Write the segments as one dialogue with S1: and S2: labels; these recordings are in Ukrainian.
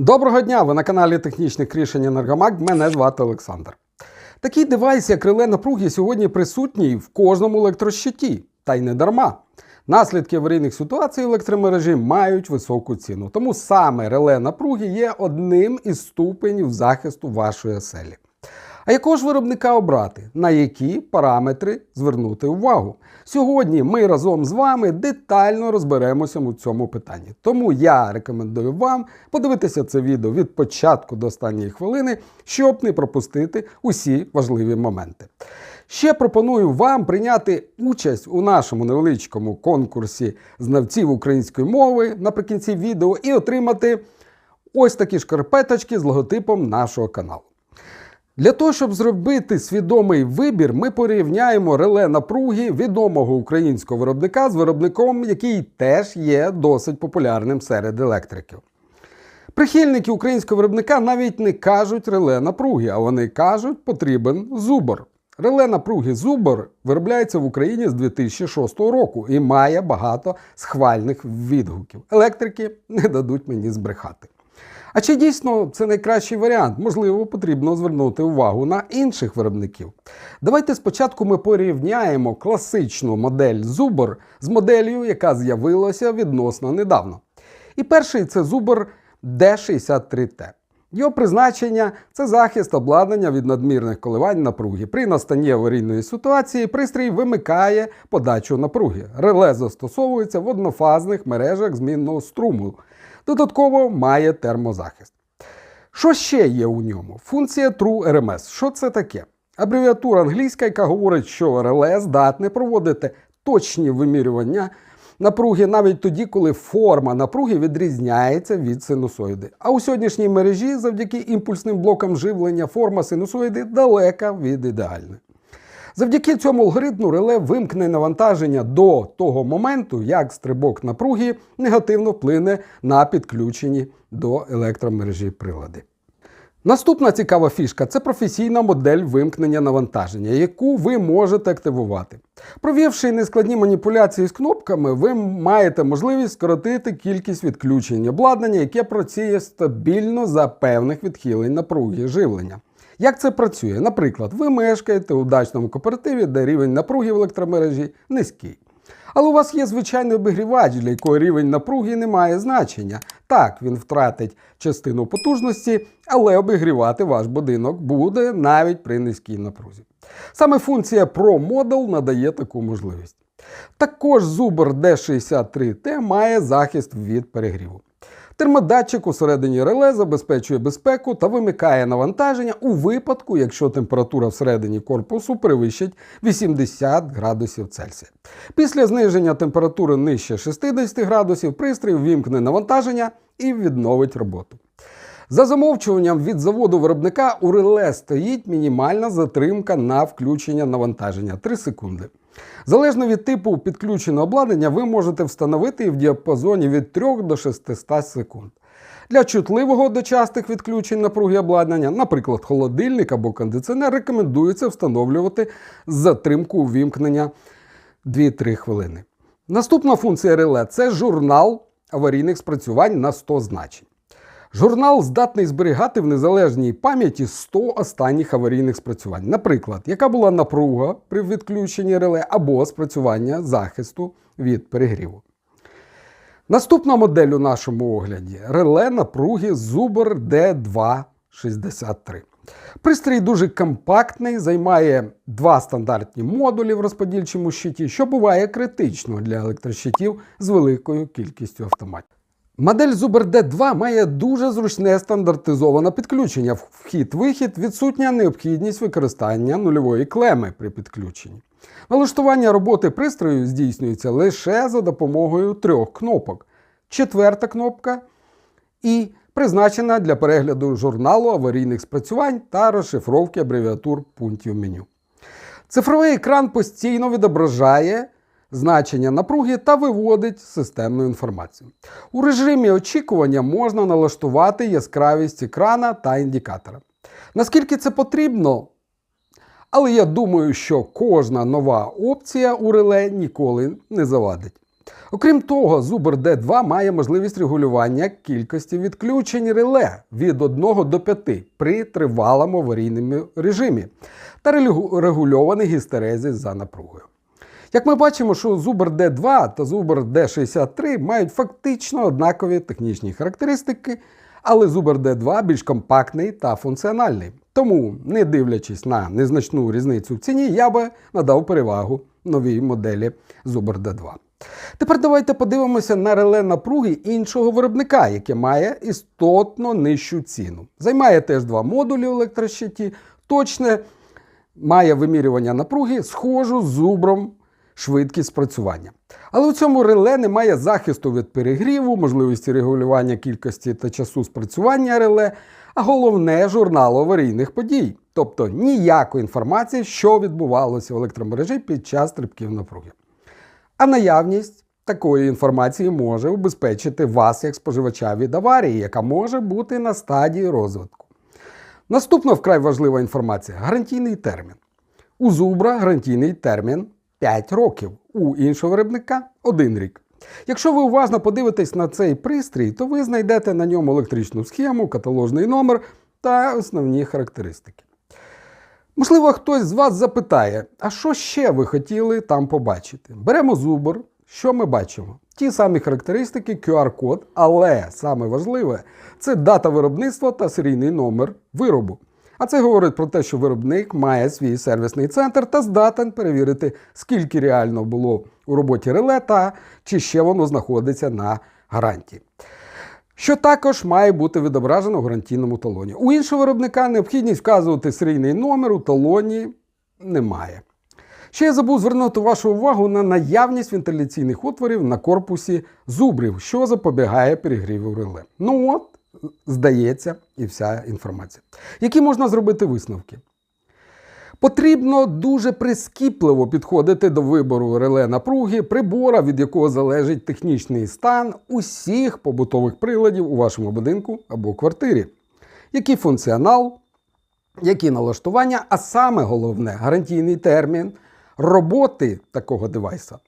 S1: Доброго дня! Ви на каналі Технічних рішень Енергомаг. Мене звати Олександр. Такий девайс, як реле напруги, сьогодні присутній в кожному електрощиті, та й не дарма. Наслідки аварійних ситуацій в електромережі мають високу ціну. Тому саме реле напруги є одним із ступенів захисту вашої оселі. А якого ж виробника обрати? На які параметри звернути увагу? Сьогодні ми разом з вами детально розберемося у цьому питанні. Тому я рекомендую вам подивитися це відео від початку до останньої хвилини, щоб не пропустити усі важливі моменти. Ще пропоную вам прийняти участь у нашому невеличкому конкурсі знавців української мови наприкінці відео і отримати ось такі шкарпеточки з логотипом нашого каналу. Для того, щоб зробити свідомий вибір, ми порівняємо реле напруги відомого українського виробника з виробником, який теж є досить популярним серед електриків. Прихильники українського виробника навіть не кажуть реле напруги, а вони кажуть, потрібен зубор. Реле напруги Зубор виробляється в Україні з 2006 року і має багато схвальних відгуків. Електрики не дадуть мені збрехати. А чи дійсно це найкращий варіант? Можливо, потрібно звернути увагу на інших виробників. Давайте спочатку ми порівняємо класичну модель Зубор з моделлю, яка з'явилася відносно недавно. І перший це Зубор D63T. Його призначення це захист обладнання від надмірних коливань напруги. При настанні аварійної ситуації пристрій вимикає подачу напруги. Реле застосовується в однофазних мережах змінного струму. Додатково має термозахист. Що ще є у ньому? Функція True RMS. Що це таке? Абревіатура англійська, яка говорить, що реле здатне проводити точні вимірювання напруги навіть тоді, коли форма напруги відрізняється від синусоїди. А у сьогоднішній мережі, завдяки імпульсним блокам живлення, форма синусоїди далека від ідеальної. Завдяки цьому алгоритму реле вимкне навантаження до того моменту, як стрибок напруги негативно вплине на підключені до електромережі прилади. Наступна цікава фішка це професійна модель вимкнення навантаження, яку ви можете активувати. Провівши нескладні маніпуляції з кнопками, ви маєте можливість скоротити кількість відключень обладнання, яке працює стабільно за певних відхилень напруги живлення. Як це працює? Наприклад, ви мешкаєте у дачному кооперативі, де рівень напруги в електромережі низький. Але у вас є звичайний обігрівач, для якого рівень напруги не має значення. Так, він втратить частину потужності, але обігрівати ваш будинок буде навіть при низькій напрузі. Саме функція Pro Model надає таку можливість. Також Zubor D63T має захист від перегріву. Термодатчик усередині реле забезпечує безпеку та вимикає навантаження у випадку, якщо температура всередині корпусу перевищить 80 градусів Цельсія. Після зниження температури нижче 60 градусів пристрій ввімкне навантаження і відновить роботу. За замовчуванням від заводу виробника у реле стоїть мінімальна затримка на включення навантаження 3 секунди. Залежно від типу підключеного обладнання, ви можете встановити в діапазоні від 3 до 600 секунд. Для чутливого до частих відключень напруги обладнання, наприклад, холодильник або кондиціонер, рекомендується встановлювати з затримкою увімкнення 2-3 хвилини. Наступна функція реле це журнал аварійних спрацювань на 100 значень. Журнал здатний зберігати в незалежній пам'яті 100 останніх аварійних спрацювань. Наприклад, яка була напруга при відключенні реле або спрацювання захисту від перегріву. Наступна модель у нашому огляді реле напруги Zubor D263. Пристрій дуже компактний, займає два стандартні модулі в розподільчому щиті, що буває критично для електрощитів з великою кількістю автоматів. Модель Zubr D2 має дуже зручне стандартизоване підключення. Вхід-вихід, відсутня необхідність використання нульової клеми при підключенні. Налаштування роботи пристрою здійснюється лише за допомогою трьох кнопок. Четверта кнопка і призначена для перегляду журналу аварійних спрацювань та розшифровки абревіатур пунктів меню. Цифровий екран постійно відображає значення напруги та виводить системну інформацію. У режимі очікування можна налаштувати яскравість екрана та індикатора. Наскільки це потрібно? Але я думаю, що кожна нова опція у реле ніколи не завадить. Окрім того, Zubr D2 має можливість регулювання кількості відключень реле від 1 до 5 при тривалому аварійному режимі та регу- регульованій гістерезі за напругою. Як ми бачимо, що Zubr D2 та Zubr D63 мають фактично однакові технічні характеристики, але Zubr D2 більш компактний та функціональний. Тому, не дивлячись на незначну різницю в ціні, я би надав перевагу новій моделі Zubr D2. Тепер давайте подивимося на реле напруги іншого виробника, яке має істотно нижчу ціну. Займає теж два модулі в електрощиті, точне має вимірювання напруги, схожу з зубром швидкість спрацювання. Але у цьому реле немає захисту від перегріву, можливості регулювання кількості та часу спрацювання реле, а головне журналу аварійних подій, тобто ніякої інформації, що відбувалося в електромережі під час стрибків напруги. А наявність такої інформації може убезпечити вас як споживача від аварії, яка може бути на стадії розвитку. Наступна вкрай важлива інформація гарантійний термін. У Зубра гарантійний термін 5 років, у іншого виробника 1 рік. Якщо ви уважно подивитесь на цей пристрій, то ви знайдете на ньому електричну схему, каталожний номер та основні характеристики. Можливо, хтось з вас запитає, а що ще ви хотіли там побачити? Беремо зубр. Що ми бачимо? Ті самі характеристики, QR-код, але саме важливе це дата виробництва та серійний номер виробу. А це говорить про те, що виробник має свій сервісний центр та здатен перевірити, скільки реально було у роботі реле та чи ще воно знаходиться на гарантії що також має бути відображено в гарантійному талоні. У іншого виробника необхідність вказувати серійний номер у талоні немає. Ще я забув звернути вашу увагу на наявність вентиляційних отворів на корпусі зубрів, що запобігає перегріву реле. Ну от, здається, і вся інформація. Які можна зробити висновки? Потрібно дуже прискіпливо підходити до вибору реле напруги, прибора, від якого залежить технічний стан усіх побутових приладів у вашому будинку або квартирі. Який функціонал, які налаштування, а саме головне гарантійний термін роботи такого девайса.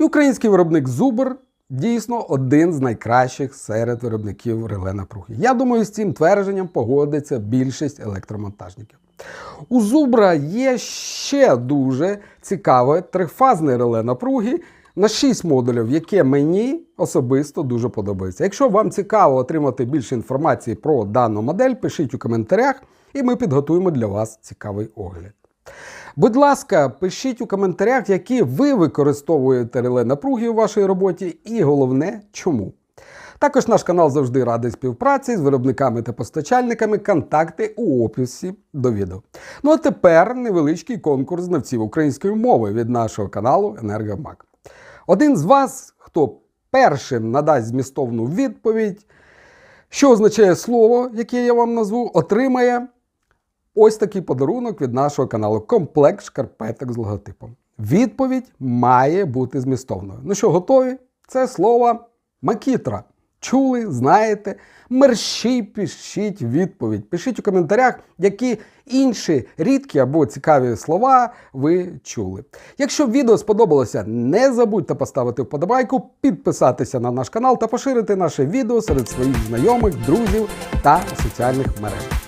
S1: І український виробник Zubr дійсно один з найкращих серед виробників реле напруги. Я думаю, з цим твердженням погодиться більшість електромонтажників. У Зубра є ще дуже цікаве трифазне реле напруги на 6 модулів, яке мені особисто дуже подобається. Якщо вам цікаво отримати більше інформації про дану модель, пишіть у коментарях, і ми підготуємо для вас цікавий огляд. Будь ласка, пишіть у коментарях, які ви використовуєте реле напруги у вашій роботі, і головне, чому. Також наш канал завжди радий співпраці з виробниками та постачальниками. Контакти у описі до відео. Ну а тепер невеличкий конкурс знавців української мови від нашого каналу Енергомаг. Один з вас, хто першим надасть змістовну відповідь, що означає слово, яке я вам назву, отримає ось такий подарунок від нашого каналу комплект шкарпеток з логотипом. Відповідь має бути змістовною. Ну що, готові? Це слово макітра. Чули, знаєте, мерщій пишіть відповідь. Пишіть у коментарях, які інші рідкі або цікаві слова ви чули. Якщо відео сподобалося, не забудьте поставити вподобайку, підписатися на наш канал та поширити наше відео серед своїх знайомих, друзів та соціальних мереж.